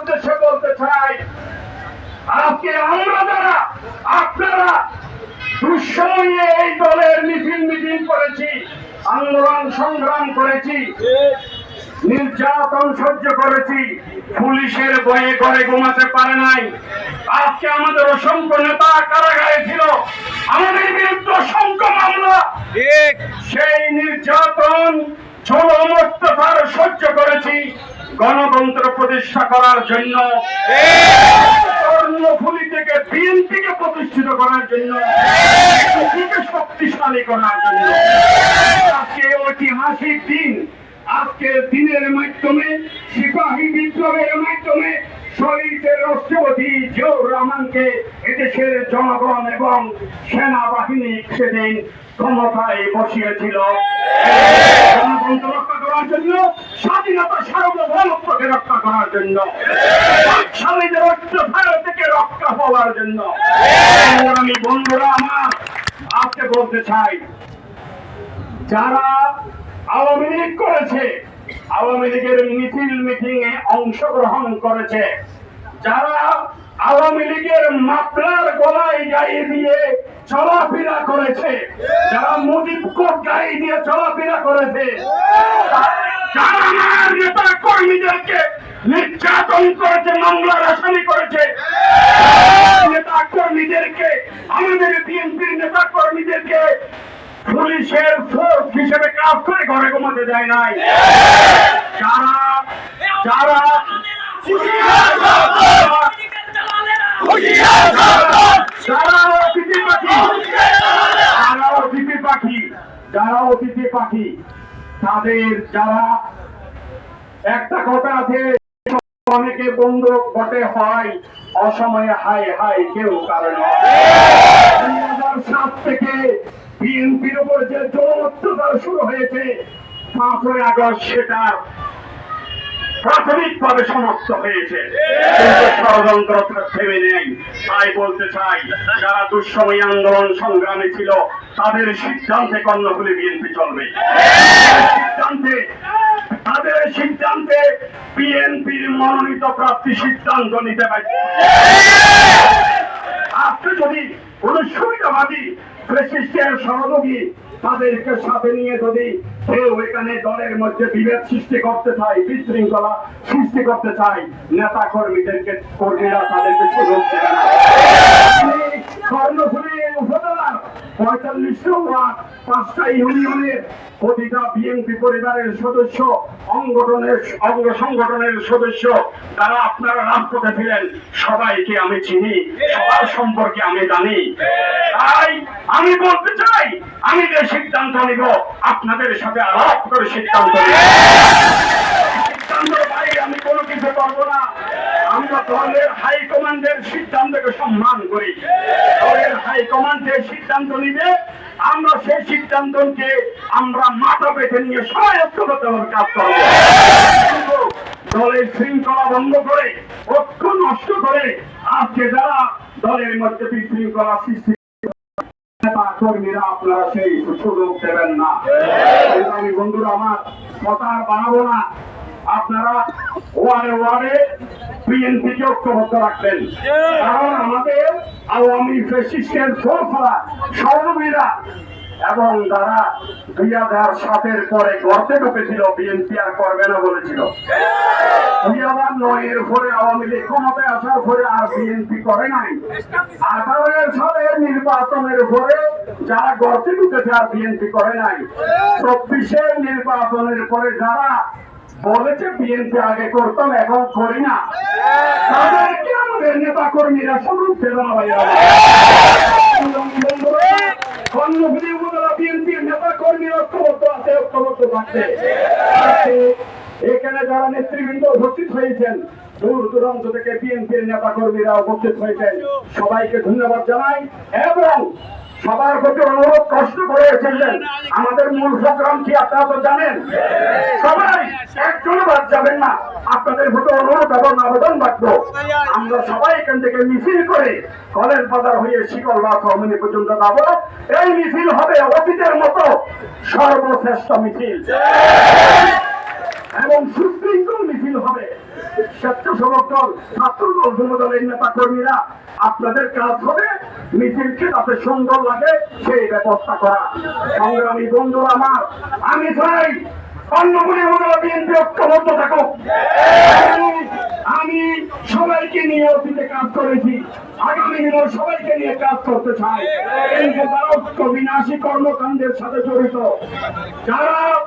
উদ্দেশ্যে বলতে চাই আজকে আমরা যারা আপনারা দুঃসময়ে এই দলের মিছিল মিটিং করেছি আন্দোলন সংগ্রাম করেছি নির্যাতন সহ্য করেছি পুলিশের বয়ে ঘরে ঘুমাতে পারে নাই। আজকে আমাদের অসংখ্য নেতা কারাগারে ছিল আমাদের বিরুদ্ধে অসংখ্য মামলা। সেই নির্যাতন জুলুম অত্যাচার সহ্য করেছি। গণতন্ত্র প্রতিষ্ঠা করার জন্য, কর্ণফুলি থেকে বিএনপিকে প্রতিষ্ঠিত করার জন্য শক্তিশালী করার জন্য। আজকে ঐতিহাসিক দিন। আজকের দিনের মাধ্যমে, সিপাহী বিপ্লবের মাধ্যমে শহীদের রাষ্ট্রপতি জিয়াউর রহমানকে এদেশের জনগণ এবং সেনাবাহিনী সেদিন ক্ষমতায় বসিয়েছিল। রক্ষা করার জন্য, স্বাধীনতা রক্ষা করার জন্য জন্য। আমি বলতে চাই, যারা আওয়ামী লীগ করেছে আওয়ামী লীগের মিছিল মিটিং এ অংশগ্রহণ করেছে। যারা আওয়ামী লীগের মাপলার গলায় গায়ে দিয়ে চলাফেরা করেছে, যারা মুজিব কোট গায়ে দিয়ে চলাফেরা করেছে যারা নেতা কর্মীদেরকে নির্যাতন করেছে মামলার আসামি করেছে নেতা কর্মীদেরকে আমাদের বিএনপির নেতা কর্মীদেরকে পুলিশের ফোর্স হিসেবে কাজ করে ঘরে ঘুমাতে দেয় নাই। যারা যারা অতিথি পাখি তাদের যারা একটা কথা আছে, অনেকে বন্দুক বটে হয়, অসময়ে হাই হাই কেউ কারণ দুই হাজার সাত থেকে বিএনপির উপর যে জনমত্তদার শুরু হয়েছে পাঁচই আগস্ট সেটা প্রাথমিকভাবে সমাপ্ত হয়েছে। ষড়যন্ত্র থেমে নেই। তাই বলতে চাই, যারা দুঃসময় আন্দোলন সংগ্রামে ছিল, তাদের সিদ্ধান্তে কর্ণফুলি বিএনপি চলবে। সিদ্ধান্তে, তাদের সিদ্ধান্তে বিএনপির মনোনীত প্রার্থী সিদ্ধান্ত নিতে পারে। আপনি যদি কোন সুবিধাবাদী ফ্যাসিস্টের সহযোগী তাদেরকে সাথে নিয়ে যদি কেউ এখানে দলের মধ্যে বিভেদ সৃষ্টি করতে চায়, বিশৃঙ্খলা সৃষ্টি করতে চায় নেতা কর্মীদেরকে কর্মীরা তাদেরকে সুযোগ দেবে না। পঁয়তাল্লিশশো ওয়ার্ড পাঁচটা ইউনিয়নের প্রতিটা বিএনপি পরিবারের সদস্য, অঙ্গঠনের অঙ্গ সংগঠনের সদস্য, তারা আপনারা রাজপথে ছিলেন। সবাইকে আমি চিনি, সবার সম্পর্কে আমি জানি। তাই আমি বলতে চাই, আমি যে সিদ্ধান্ত নিব, আপনাদের সাথে আলাপ করে সিদ্ধান্ত নিব সিদ্ধান্তের বাইরে আমি কোনো কিছু করব না আমরা দলের হাইকমান্ডের সিদ্ধান্তকে সম্মান করি দলের হাইকমান্ড যে সিদ্ধান্ত নিবে আমরা সেই আমরা মাথা পেতে নিয়ে সবাই ঐক্যবদ্ধভাবে কাজ করব। দলের শৃঙ্খলা ভঙ্গ করে, ঐক্য নষ্ট করে আজকে যারা দলের মধ্যে বিশৃঙ্খলা সৃষ্টি আপনারা সেই সুযোগ দেবেন না। আমার কথা বাড়াবো না। আপনারা আমাদের আওয়ামী সহযোগীরা এবং যারা দুই হাজার সাতের পরে গর্তে ঢুকেছিল, বিএনপি আর করবে না বলেছিল। দুই হাজার নয়ের পরে আওয়ামী লীগ ক্ষমতায় আসার পরে আর বিএনপি করে নাই। আঠারো সালের নির্বাচনের পরে যারা গর্তে ঢুকেছে আর বিএনপি করে নাই। চব্বিশের নির্বাচনের পরে যারা বলেছে বিএনপি আগে করতাম, এখন করি না। তাদেরকে আমাদের নেতা কর্মীরা দেবে না ভাইয়া কর্ণফুলী উপজেলা বিএনপির নেতা কর্মীরা ঐক্যবদ্ধ আছে ঐক্যবদ্ধ থাকবে আজকে এখানে যারা নেতৃবৃন্দ উপস্থিত হয়েছেন দূর দূরান্ত থেকে বিএনপির নেতা কর্মীরা উপস্থিত হয়েছেন। সবাইকে ধন্যবাদ জানাই এবং সবার প্রতি অনুরোধ কষ্ট করে এসেছেন। আমাদের মূল প্রোগ্রাম কি আপনারা তো জানেন? সবাই একজনও বাদ যাবেন না। আপনাদের প্রতি অনুরোধ এবং আবেদন রাখব। আমরা সবাই এখান থেকে মিছিল করে কলেজ বাজার হয়ে শিকল বা সহমিনী পর্যন্ত যাব। এই মিছিল হবে অতীতের মতো সর্বশ্রেষ্ঠ মিছিল। এবং হবে স্বেচ্ছাসেবক দল ছাত্র দল যুব দলের নেতা কর্মীরা আপনাদের কাজ হবে মিছিলকে যাতে সুন্দর লাগে, সেই ব্যবস্থা করা। সংগ্রামী বন্ধুরা আমার, আমি চাই বিএনপি ঐক্যবদ্ধ থাকুক। আমি- সবাইকে নিয়ে অতীতে কাজ করেছি। আগামী সবাইকে নিয়ে কাজ করতে চাই। কিন্তু তারা ঐক্য বিনাশী কর্মকাণ্ডের সাথে জড়িত, যারা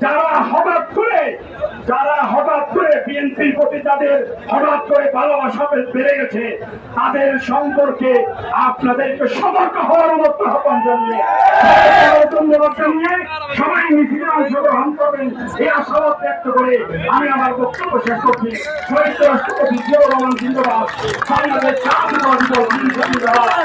যারা হঠাৎ করে, যারা হঠাৎ করে বিএনপির প্রতি তাদের হঠাৎ করে ভালোবাসা বেড়ে গেছে, তাদের সম্পর্কে আপনাদেরকে সতর্ক হওয়ার মতো আহ্বান জানিয়ে সবাই মিছিলে অংশগ্রহণ করবেন। এই আশাবাদ ব্যক্ত করে আমি আমার বক্তব্য শেষ করছি। শহীদ রাষ্ট্রপতি জিয়াউর রহমান জিন্দাবাদ। বাংলাদেশ জাতীয়তাবাদী